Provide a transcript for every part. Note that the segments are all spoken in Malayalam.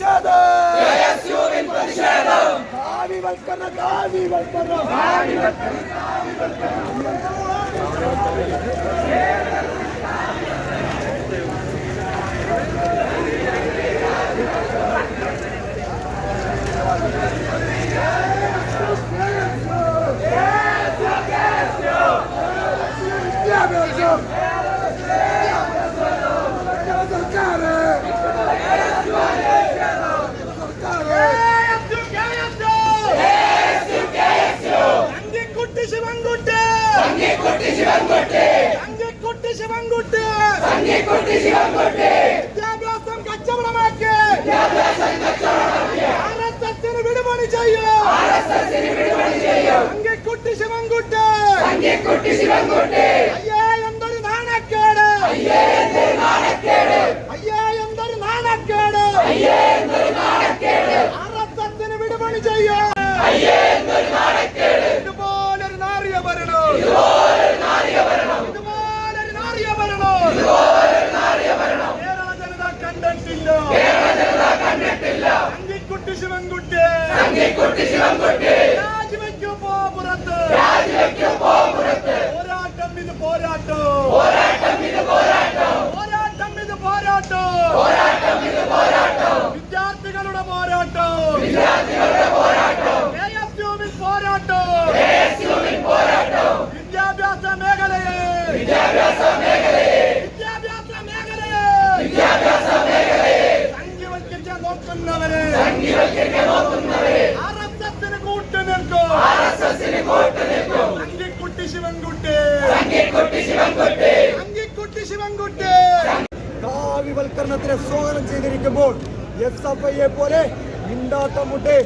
പ്രതിഷേധം പ്രതിഷേധം കാവിവൽക്കരണം കാവിവൽക്കരണം Yeah, Belgium! വിദ്യാഭ്യാസം കച്ചവടമാക്കി ആർ എസ് എസിന് വിടുപണി ചെയ്യും അങ്കിക്കുട്ടി ശിവൻകുട്ടി അയ്യേ അങ്കിക്കുട്ടി ശിവൻകുട്ടി രാജിവെക്കൂ പോ പുറത്ത്. പോരാട്ടം ഇത് പോരാട്ടം. പോരാട്ടം ഇത് പോരാട്ടം. വിദ്യാർത്ഥികളുടെ പോരാട്ടം. നിൽക്കും സ്വാഗതം ചെയ്തിരിക്കുമ്പോൾ എസ് എഫ് ഐയെ പോലെ മിണ്ടാട്ടമുട്ട്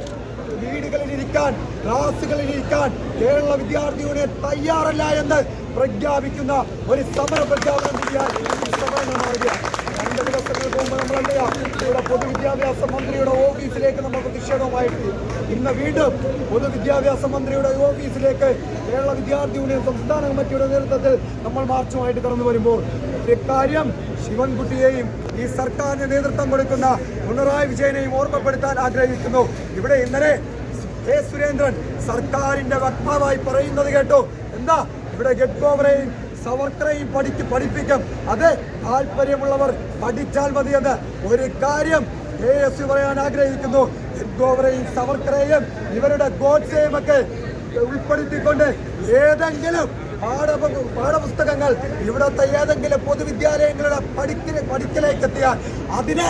വീടുകളിലിരിക്കാൻ ക്ലാസുകളിലിരിക്കാൻ കേരള വിദ്യാർത്ഥി യൂണിയൻ തയ്യാറല്ല എന്ന് പ്രഖ്യാപിക്കുന്ന ഒരു സമര പ്രഖ്യാപനം ചെയ്യാൻ സമരം രണ്ട് ദിവസങ്ങൾക്ക് നമ്മളല്ലയാ ഇവിടെ പൊതുവിദ്യാഭ്യാസ മന്ത്രിയുടെ ഓഫീസിലേക്ക് നമ്മൾ പ്രതിഷേധമായിട്ട് ഇന്ന് വീണ്ടും പൊതുവിദ്യാഭ്യാസ മന്ത്രിയുടെ ഓഫീസിലേക്ക് കേരള വിദ്യാർത്ഥി യൂണിയൻ സംസ്ഥാന കമ്മിറ്റിയുടെ നേതൃത്വത്തിൽ നമ്മൾ മാർച്ചുമായിട്ട് കടന്നു വരുമ്പോൾ ഇക്കാര്യം ശിവൻകുട്ടിയെയും ഈ സർക്കാരിന് നേതൃത്വം കൊടുക്കുന്ന പിണറായി വിജയനെയും ഓർമ്മപ്പെടുത്താൻ ആഗ്രഹിക്കുന്നു. ഇവിടെ ഇന്നലെ കെ സുരേന്ദ്രൻ സർക്കാരിന്റെ വക്താവായി പറയുന്നത് കേട്ടോ. എന്താ? ഇവിടെ ഗഡ്ഗോവറെയും സവർക്കറെയും പഠിച്ച് പഠിപ്പിക്കും. അത് താല്പര്യമുള്ളവർ പഠിച്ചാൽ മതിയെന്ന് ഒരു കാര്യം കെ എസ് യു പറയാൻ ആഗ്രഹിക്കുന്നു. ഗഡ്ഗോവറെയും സവർക്കറെയും ഇവരുടെ ഗോഡ്സെയും ഒക്കെ ഉൾപ്പെടുത്തിക്കൊണ്ട് ഏതെങ്കിലും പാഠ പാഠപുസ്തകങ്ങൾ ഇവിടുത്തെ ഏതെങ്കിലും പൊതുവിദ്യാലയങ്ങളുടെ പഠിക്കൽ പഠിക്കലേക്ക് അതിനെ